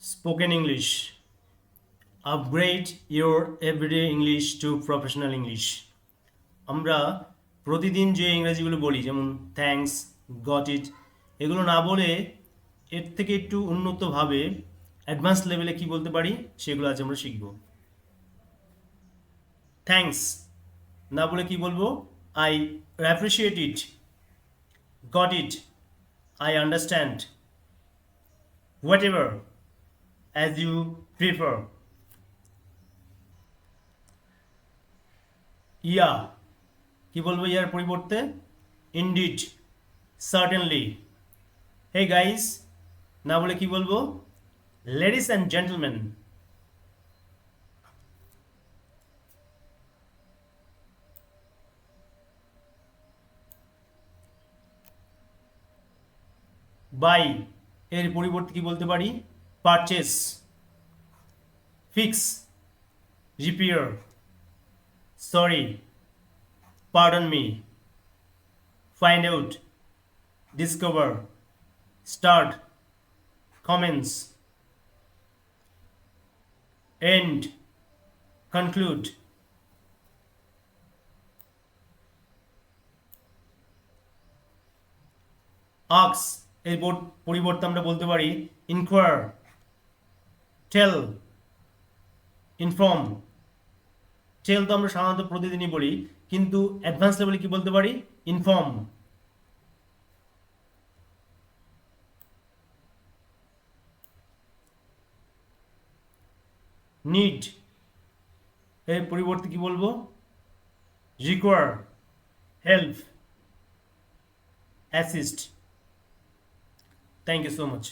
spoken English. Upgrade your everyday English to professional English. আমরা প্রতিদিন যে ইংরেজিগুলো বলি, যেমন থ্যাঙ্কস গট ইট এগুলো না বলে এর থেকে একটু উন্নতভাবে অ্যাডভান্স লেভেলে কি বলতে পারি, সেগুলো আজ আমরা শিখব থ্যাঙ্কস না বলে কি বলব I appreciate it got it I understand whatever as you prefer. Yeah কি বলব ইয়ার পরিবর্তে? ইনডিড সার্টেনলি হে গাইস না বলে কি বলব? লেডিস অ্যান্ড জেন্টলম্যান বাই এর পরিবর্তে কি বলতে পারি? Purchase fix repair sorry pardon me find out discover start commence end conclude আক্স এর পরিবর্তে আমরা বলতে পারি ইনকোয়ার টেল ইনফর্ম টেল তো আমরা সাধারণত প্রতিদিনই বলি, কিন্তু অ্যাডভান্স লেভেলে কি বলতে পারি? ইনফর্ম নিড এর পরিবর্তে কি বলব? Require help assist thank you so much.